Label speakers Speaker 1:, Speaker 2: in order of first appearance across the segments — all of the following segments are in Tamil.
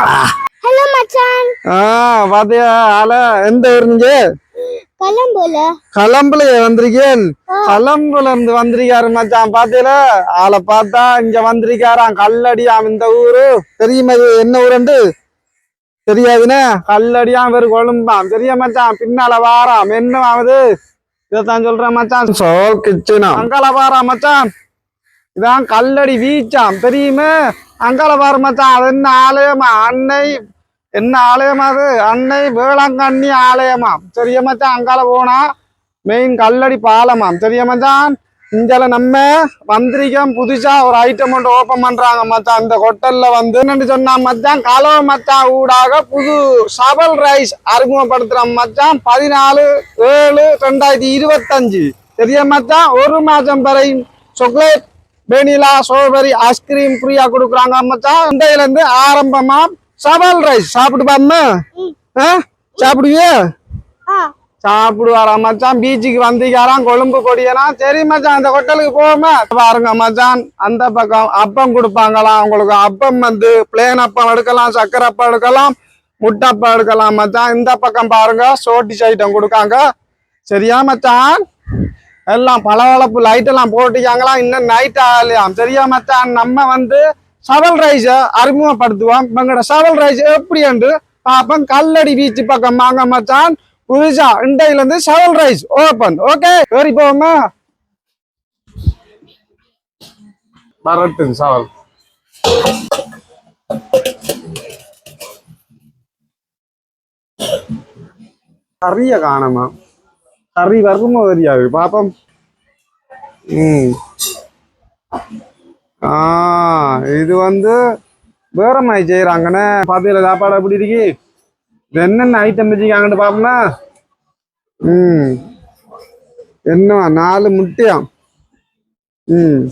Speaker 1: ஹலோ மச்சான்.
Speaker 2: ஆ பாத்தியா ஆள எந்த ஊருங்க
Speaker 1: கலம்போல
Speaker 2: கலம்புல வந்திருக்கேன். கலம்புல இருந்து வந்திருக்காரு மச்சான் பாத்தீல ஆளை பார்த்தா இங்க வந்திருக்காராம் கல்லடியாம் இந்த ஊரு. தெரியுமா இது என்ன ஊருண்டு? தெரியாதுன்னு கல்லடியாம் வெறும் கொழும்பாம். தெரிய மச்சான்? பின்னால வாராம். என்ன ஆகுது இதைத்தான் சொல்றேன் மச்சான். சோல் கிச்சனா அங்கால வாராம் மச்சான். இதான் கல்லடி வீச்சாம். தெரியுமே? அங்கால பாரு அது என்ன ஆலயமா? அன்னை என்ன ஆலயமா அது? அன்னை வேளாங்கண்ணி ஆலயமாம். சரியா அங்கால போனா மெயின் கல்லடி பாலமாம். சரியா மச்சான்? நம்ம வந்திரிக்கம். புதுசா ஒரு ஐட்டம் ஒன்று ஓபன் பண்றாங்க மச்சான். இந்த ஹோட்டல்ல வந்து என்னன்னு சொன்னா மச்சான்? கலவ மச்சான் ஊடாக புது சபல் ரைஸ் அறிமுகப்படுத்துறான் மச்சான். பதினாலு ஏழு ரெண்டாயிரத்தி இருபத்தஞ்சு. சரியா மச்சான்? ஒரு மாதம் வரை சாக்லேட் வெனிலா ஸ்ட்ராபெரி ஐஸ்கிரீம் ஃப்ரீயா கொடுக்குறாங்க மச்சான் இண்டையில இருந்து ஆரம்பமா சபல் ரைஸ் சாப்பிட்டு பாருமா சாப்பிடுவியே?
Speaker 1: ஆ.
Speaker 2: சாப்பிடுவாராம் மச்சான் பீச்சுக்கு வந்திக்காராம் கொழும்பு கொடியெல்லாம் சரி மச்சான் அந்த ஹோட்டலுக்கு போவோமா? பாருங்க மச்சான் அந்த பக்கம் அப்பம் கொடுப்பாங்களாம் உங்களுக்கு அப்பம் வந்து பிளேன் அப்பம் எடுக்கலாம் சக்கரை அப்பம் எடுக்கலாம் முட்டை அப்பம் எடுக்கலாம் மச்சான் இந்த பக்கம் பாருங்க சோட்டிஸ் ஐட்டம் கொடுக்காங்க. சரியா மச்சான்? எல்லாம் பளபளப்பு லைட் எல்லாம் போட்டுக்காங்களாம் இன்னும் நைட் ஆகலையாம் சரியா மச்சான் நம்ம வந்து சவல் ரைஸ அறிமுகப்படுத்துவோம். எங்களோட சவல் ரைஸ் எப்படி என்று பாப்போம் கல்லடி பீச் பக்கம் வாங்க மச்சான். புதுசா இண்டையில இருந்து சவல் ரைஸ் ஓபன் ஓகே ஏறி போவோமா சவல் கறிய காணமா. கறி வருமோ தெரியாது பாப்போம் ம் ஆ இது வந்து வேற மாதிரி செய்யறாங்கண்ணே பாத்தீங்களா சாப்பாடு எப்படி இருக்கு இது என்னென்ன ஐட்டம் வச்சுக்காங்கன்னு பாப்போமா ம் என்ன நாலு முட்டையாம் ம்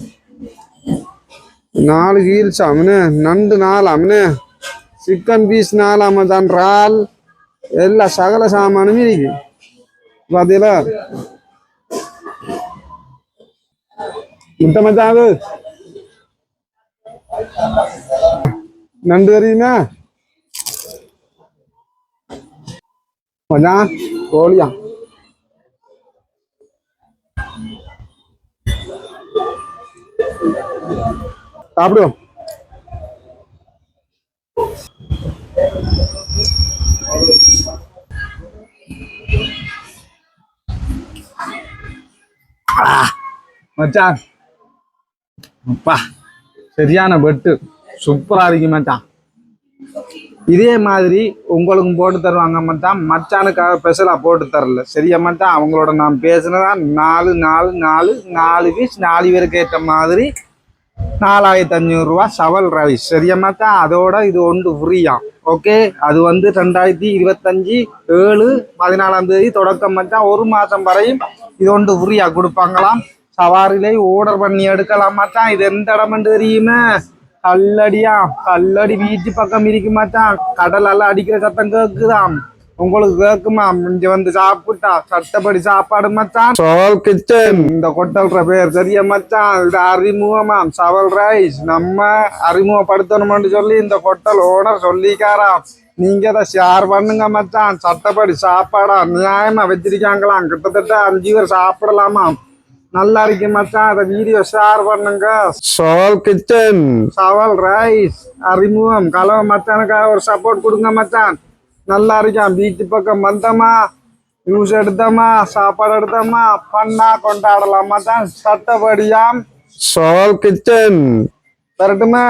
Speaker 2: நாலு ஹீல்ஸ் அவனு நண்டு நாலாம்னு சிக்கன் பீஸ் நாலாம தான் இறால் எல்லா சகல சாமானும் இருக்கு பாத்தீங்களா முட்டை மச்சான் அது நண்டு தெரியுமா மச்சான் கோழியா சாப்பிடுவோம் Ah. மச்சான். அப்பா சரியான பெட்டு சூப்பரா இருக்கு மச்சான். இதே மாதிரி உங்களுக்கும் போட்டு தருவாங்க மச்சான். மச்சானுக்காக ஸ்பெஷலாக போட்டு தரல. சரியா மச்சான்? அவங்களோட நான் பேசுனதான் நாலு நாலு நாலு நாலு பீஸ் நாலு பேருக்கு ஏற்ற மாதிரி நாலாயிரத்தி அஞ்சூறுரூவா சவல் ரைஸ் சரியா அதோட இது ஒன்று ஃப்ரீயா ஓகே அது வந்து ரெண்டாயிரத்தி இருபத்தஞ்சி ஏழு பதினாலாம் தேதி தொடக்கம் மச்சான் ஒரு மாதம் வரையும் இது ஒன்று ஃப்ரீயா கொடுப்பாங்களாம். சவாரிலே ஆர்டர் பண்ணி எடுக்கலாம் மாட்டான் இது எந்த இடம்னு தெரியுமே? கல்லடியா கல்லடி வீட்டு பக்கம் இருக்கு மச்சான் கடல் எல்லாம் அடிக்கிற சத்தம் கேக்குதாம். உங்களுக்கு கேக்குமா? இங்க வந்து சாப்பிட்டா சட்டப்படி சாப்பாடு மச்சான். சோல் கிச்சன் இந்த கொட்டல்ற பேர் சரியா மச்சான். இது அறிமுகமாம் சவல் ரைஸ் நம்ம அறிமுகப்படுத்தணும்னு சொல்லி இந்த கொட்டல் ஓனர் சொல்லிக்காராம். நீங்க அதை ஷேர் பண்ணுங்க மச்சான். சட்டப்படி சாப்பாடா நியாயமா வச்சிருக்காங்களாம். கிட்டத்தட்ட அஞ்சு பேர் சாப்பிடலாமாம். நல்லா இருக்கு மச்சான். அதை வீடியோ ஷேர் பண்ணுங்க. சோல் கிச்சன் சவல் ரைஸ் அறிமுகம். கலவை மச்சானுக்காக ஒரு சப்போர்ட் கொடுங்க மச்சான். நல்லா இருக்கான். பீச் பக்கம் வந்தோமா நியூஸ் எடுத்தோமா சாப்பாடு எடுத்தோமா பண்ணா கொண்டாடலாம் மச்சான் சட்டப்படியாம். சோல் கிச்சன் வரட்டுமா?